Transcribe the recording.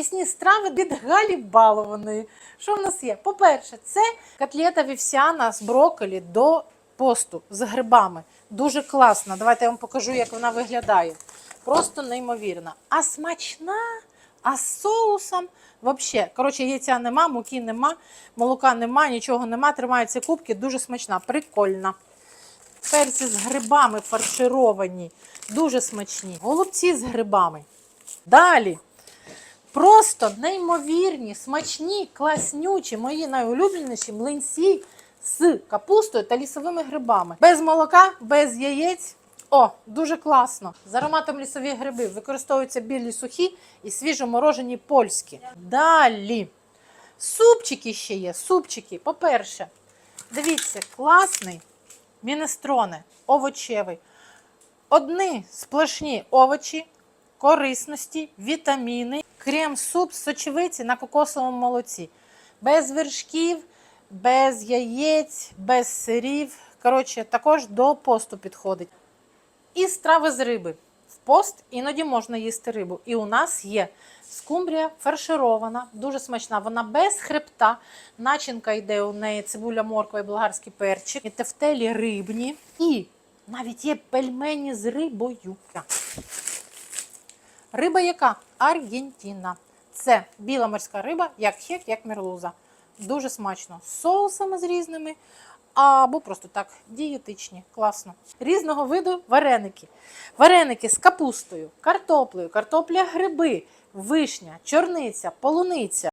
Пісні страви від Галі Балованої. Що в нас є? По-перше, це котлета вівсяна з брокколі до посту з грибами. Дуже класна. Давайте я вам покажу, як вона виглядає. Просто неймовірна. А смачна, а з соусом. Взагалі, коротше, яйця нема, муки нема, молока нема, нічого нема. Тримаються кубки, дуже смачна, прикольна. Перці з грибами фаршировані, дуже смачні. Голубці з грибами. Далі. Просто неймовірні, смачні, класнючі, мої найулюбленіші млинці з капустою та лісовими грибами. Без молока, без яєць. О, дуже класно. З ароматом лісові гриби використовуються білі сухі і свіжоморожені польські. Далі. Супчики ще є. Супчики. По-перше, дивіться, класний мінестроне, овочевий. Одні сплошні овочі, корисності, вітаміни, крем-суп з сочевиці на кокосовому молоці. Без вершків, без яєць, без сирів. Коротше, також до посту підходить. І страви з риби. В пост іноді можна їсти рибу. І у нас є скумбрія фарширована, дуже смачна. Вона без хребта. Начинка йде у неї цибуля, морква і болгарський перчик. І тефтелі рибні. І навіть є пельмені з рибою. Риба яка? Аргентина. Це біла морська риба, як хек, як мерлуза. Дуже смачно. З соусами з різними. Або просто так, дієтичні, класно. Різного виду вареники. Вареники з капустою, картоплею, картопля гриби, вишня, чорниця, полуниця.